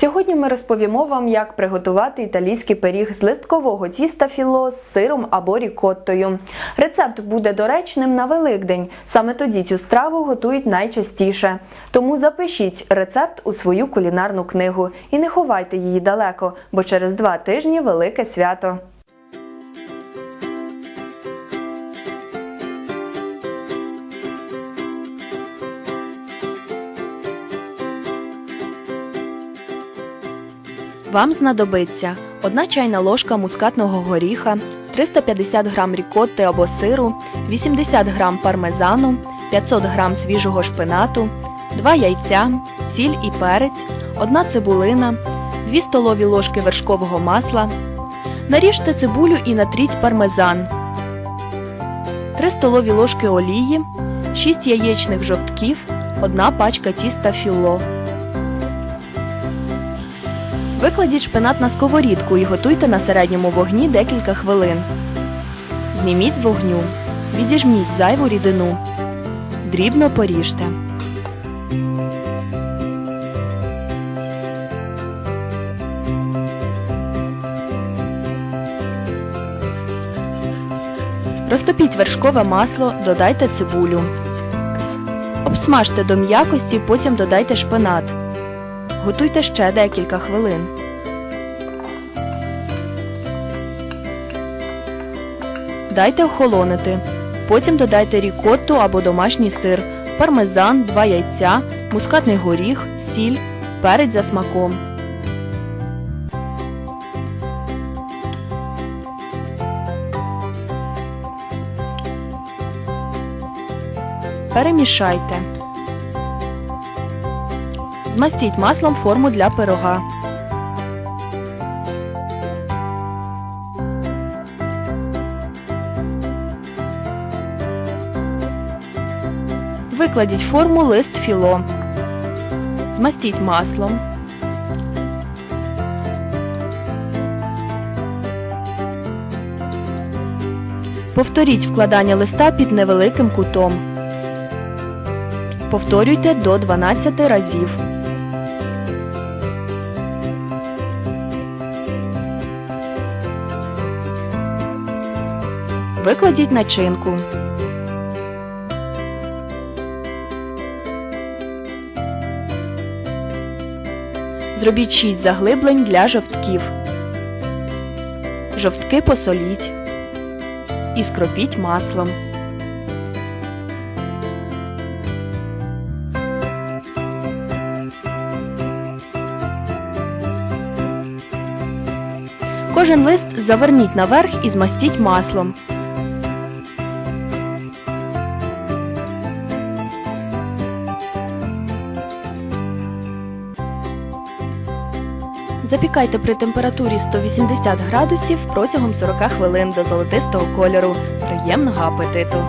Сьогодні ми розповімо вам, як приготувати італійський пиріг з листкового тіста філо з сиром або рікоттою. Рецепт буде доречним на Великдень. Саме тоді цю страву готують найчастіше. Тому запишіть рецепт у свою кулінарну книгу і не ховайте її далеко, бо через два тижні велике свято. Вам знадобиться 1 чайна ложка мускатного горіха, 350 г рікотти або сиру, 80 г пармезану, 500 г свіжого шпинату, 2 яйця, сіль і перець, 1 цибулина, 2 столові ложки вершкового масла. Наріжте цибулю і натріть пармезан, 3 столові ложки олії, 6 яєчних жовтків, 1 пачка тіста філо. Викладіть шпинат на сковорідку і готуйте на середньому вогні декілька хвилин. Зніміть з вогню. Відіжміть зайву рідину. Дрібно поріжте. Розтопіть вершкове масло, додайте цибулю. Обсмажте до м'якості, потім додайте шпинат. Готуйте ще декілька хвилин. Дайте охолонити. Потім додайте рікотту або домашній сир, пармезан, 2 яйця, мускатний горіх, сіль, перець за смаком. Перемішайте. Змастіть маслом форму для пирога. Викладіть форму лист філо. Змастіть маслом. Повторіть вкладання листа під невеликим кутом. Повторюйте до 12 разів. Викладіть начинку. Зробіть 6 заглиблень для жовтків. Жовтки посоліть і скропіть маслом. Кожен лист заверніть наверх і змастіть маслом. Запікайте при температурі 180 градусів протягом 40 хвилин до золотистого кольору. Приємного апетиту!